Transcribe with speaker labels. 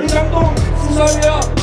Speaker 1: 대장동 수사입니다.